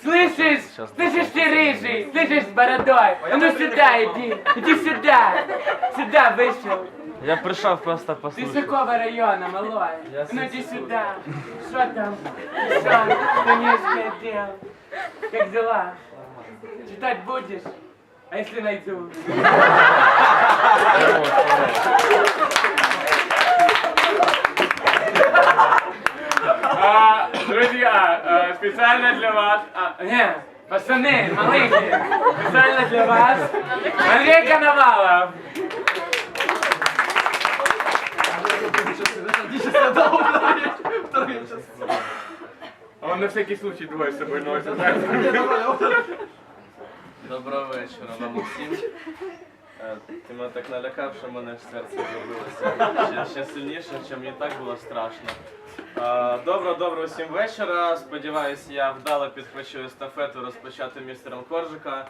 Слышишь? Слышишь ты, рыжий? Слышишь, с бородой? А ну сюда иди, иди сюда. Сюда вышел. Я прийшов просто Ты с послухати. какого района, малой? Я Ну с- иди сюда. Что там? Что? Конечно, дел. Как дела? Читать будешь? А если найду? А, друзья, а, специально для вас... а, не, пацаны, малыши, специально для вас Андрей Коновалов. Он на всякий случай двое с собой носит. Доброго вечора вам усім. Е, Ти мене так налякав, що мене серце зробилося ще, ще сильніше, ніж мені так було страшно. Е, Доброго, доброго усім вечора. Сподіваюсь, я вдало підхвачу естафету розпочати містером Коржика.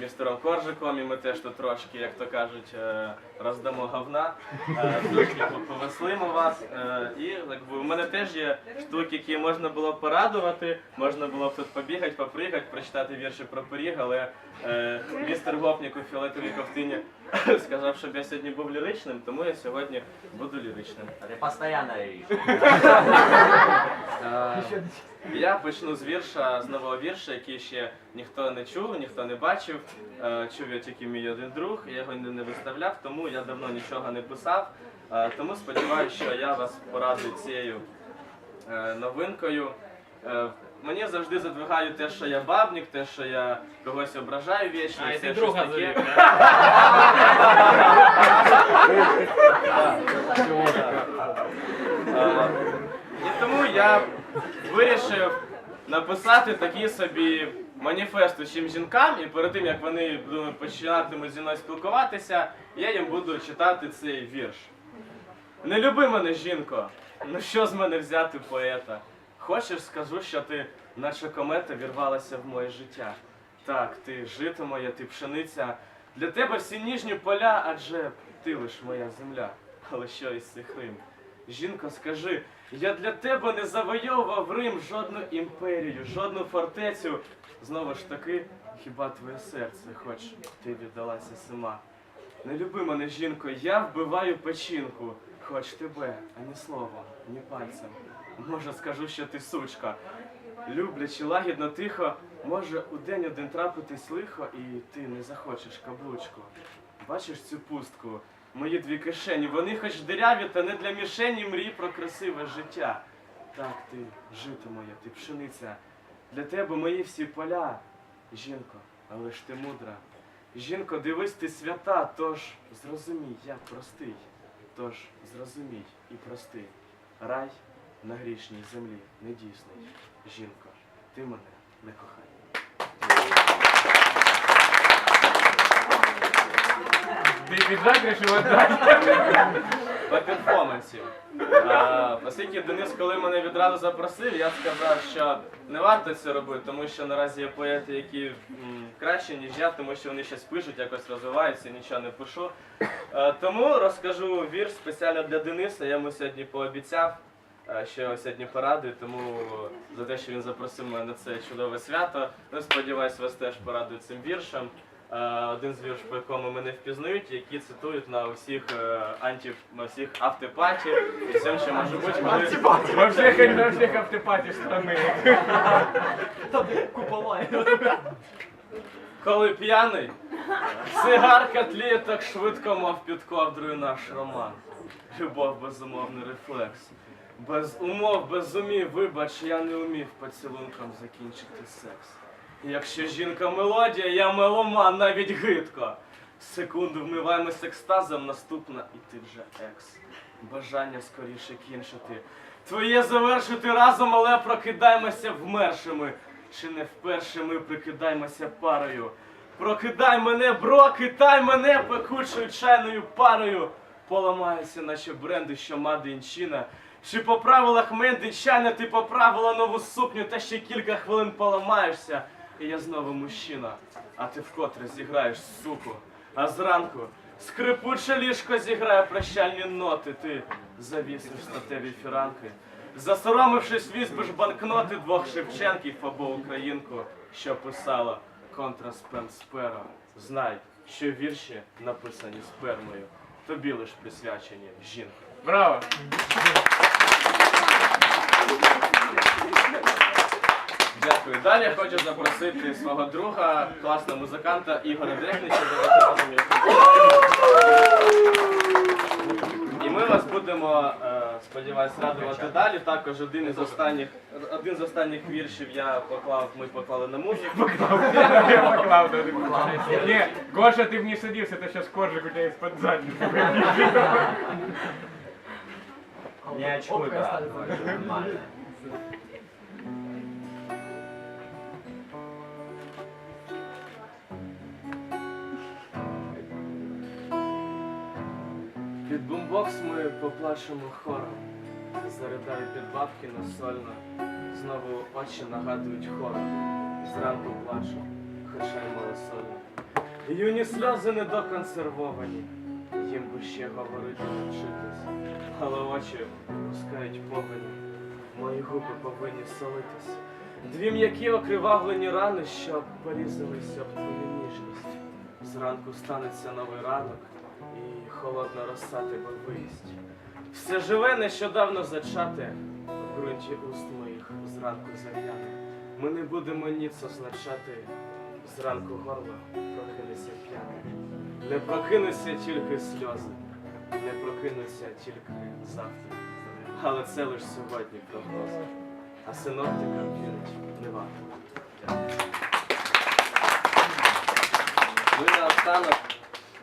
Містером Коржиком, і ми теж тут трошки, як то кажуть, е, роздамо говна, трошки по- повеселимо вас. І якби, у мене теж є штуки, які можна було порадувати, можна було б тут побігати, попригати, прочитати вірші про пиріг, але містер Гопнік у фіолетовій ковтині сказав, щоб я сьогодні був ліричним, тому я сьогодні буду ліричним. Ты постоянно ищешь. Е, Я почну з вірша, з нового вірша, який ще ніхто не чув, ніхто не бачив. Е, Чув я тільки мій один друг, я його не виставляв, тому я давно нічого не писав. Е, Тому сподіваюся, що я вас порадую цією новинкою. Мені завжди задвигають те, що я бабник, те, що я когось ображаю вічно. А, і все щось таке. І тому я вирішив написати такі собі маніфест усім жінкам, і перед тим як вони думаю, починатимуть зі мною спілкуватися, я їм буду читати цей вірш. Не люби мене, жінко, ну що з мене взяти поета? Хочеш, скажу, що ти, наче комета, вірвалася в моє життя. Так, ти жито моє, ти пшениця. Для тебе всі ніжні поля, адже ти лиш моя земля. Але що із цих рим? Жінко, скажи, я для тебе не завойовував Рим, жодну імперію, жодну фортецю. Знову ж таки, хіба твоє серце, хоч ти віддалася сама. Не люби мене, жінко, я вбиваю печінку, хоч тебе, ані словом, ні пальцем. Може, скажу, що ти сучка. Люблячи лагідно тихо, може у день один трапитись лихо, і ти не захочеш каблучку. Бачиш цю пустку, мої дві кишені, вони хоч диряві, та не для мішені мрій про красиве життя. Так ти, жито моє, ти пшениця, для тебе мої всі поля. Жінко, але ж ти мудра. Жінко, дивись, ти свята, тож зрозумій, я простий. Тож зрозумій і прости. Рай на грішній землі недійсний. Жінко, ти мене не кохай. По перформансі. А, оскільки Денис, коли мене відразу запросив, я сказав, що не варто це робити, тому що наразі є поети, які м, краще, ніж я, тому що вони щось пишуть, якось розвиваються, нічого не пишу. Е, тому розкажу вірш спеціально для Дениса. Я йому сьогодні пообіцяв, що його сьогодні порадую, тому за те, що він запросив мене на це чудове свято. Ну, сподіваюсь, вас теж порадують цим віршем. Е, Один з вірш, по якому мене впізнають, які цитують на усіх е, анті, на всіх автопаті і всім, що може бути, Во всех, во всех автопати страны. Коли п'яний, цигарка тліє так швидко, мов під ковдрою наш роман. Любов безумовний рефлекс. Без умов, без умів, вибач, я не умів поцілунком закінчити секс. Якщо жінка мелодія, я меломан навіть гидко. Секунду вмиваємось екстазом, наступна і ти вже екс. Бажання скоріше кінчити. Твоє завершити разом, але прокидаємося вмершими. Чи не вперше ми прикидаємося парою? Прокидай мене, бро, кидай мене пекучою чайною парою. Поламаюся, наче бренди, що мади інчина. Чи по правилах мендичання ти поправила нову сукню, та ще кілька хвилин поламаєшся, і я знову мужчина, а ти вкотре зіграєш суку. А зранку скрипуче ліжко зіграє прощальні ноти, ти завісиш статеві фіранки. Засоромившись, візьми ж банкноти двох Шевченків або Українку, що писала контраспем спера. Знай, що вірші написані спермою, тобі лиш присвячені жінку. Браво! Дякую. Далі я хочу запросити свого друга, класного музиканта Ігоря Дрехнича. І ми вас будемо, е, сподіваюсь, радувати далі. Також один із останніх, один з останніх віршів я поклав, ми поклали на музику. Я поклав туди. Ні, Гоша, ти б не садився, то зараз коржик у тебе із-під задниці. Не очкуй, брат. Нормально. Під бумбокс ми поплачемо хором. Заридаю під бабки насольно. Знову очі нагадують хором. Зранку плачу, хоча й малосольно. Юні сльози недоконсервовані. Їм би ще говорити навчитись. Але очі пускають повені. Мої губи повинні солитись. Дві м'які окривавлені рани, що порізалися об твою ніжність. Зранку станеться новий ранок, і холодна роса тебе виїсть. Все живе нещодавно зачате, в ґрунті уст моїх зранку зав'яне. Ми не будемо ніц означати, зранку горло прокинеться п'яне. Не прокинуться тільки сльози, не прокинуться тільки завтра. Але це лиш сьогодні прогноз. А синоптикам вірить не варто. Ну і наостанок,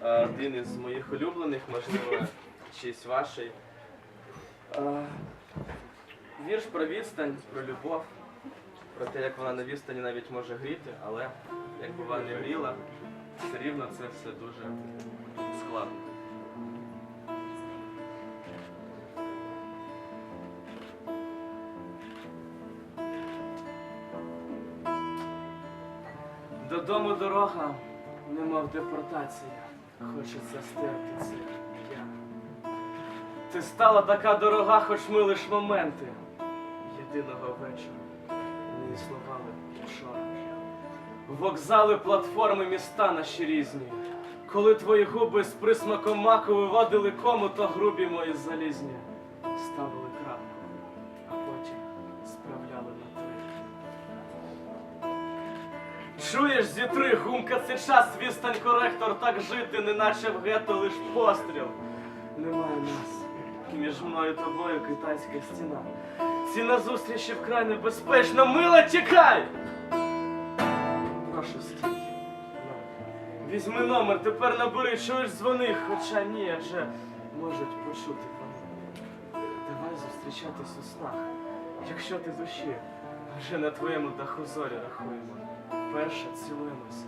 е, один із моїх улюблених, можливо, чийсь ваший. Е, Вірш про відстань, про любов, про те, як вона на відстані навіть може гріти, але як би вона не гріла, все рівно це все дуже складно. Додому дорога, немов депортація. Хочеться стерти це я. Ти стала така дорога, хоч ми лиш моменти. Єдиного вечора не існували вчора. Вокзали, платформи, міста наші різні. Коли твої губи з присмаком маку виводили кому, то грубі мої залізні. Ставили крапку, а потім справляли на три. Чуєш, зітри, гумка, це час, відстань коректор, так жити, неначе в гетто лиш постріл. Немає нас. Між мною тобою китайська стіна. Ці назустрічі вкрай небезпечно, мила, тікай! Прошу стій. Візьми номер, тепер набери, чуєш, дзвони, хоча ні, адже можуть почути вони. Давай зустрічатись у снах, якщо ти душі, вже на твоєму даху зорі рахуємо. Перша цілуємось,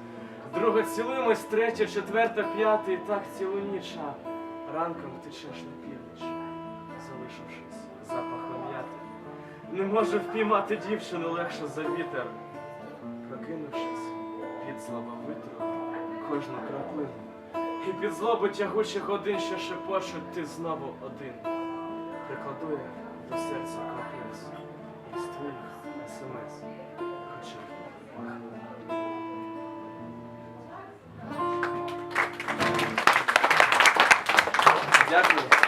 друга цілуємось, третя, четверта, п'ята і так цілу ніч, а ранком течеш на північ, Не можу впіймати дівчину легше за вітер. Прокинувшись, під злобовитру кожну краплину. І під злобу тягучих годин, що шепочуть, ти знову один. Прикладу я до серця капець із твоїх смс. Махну. Дякую.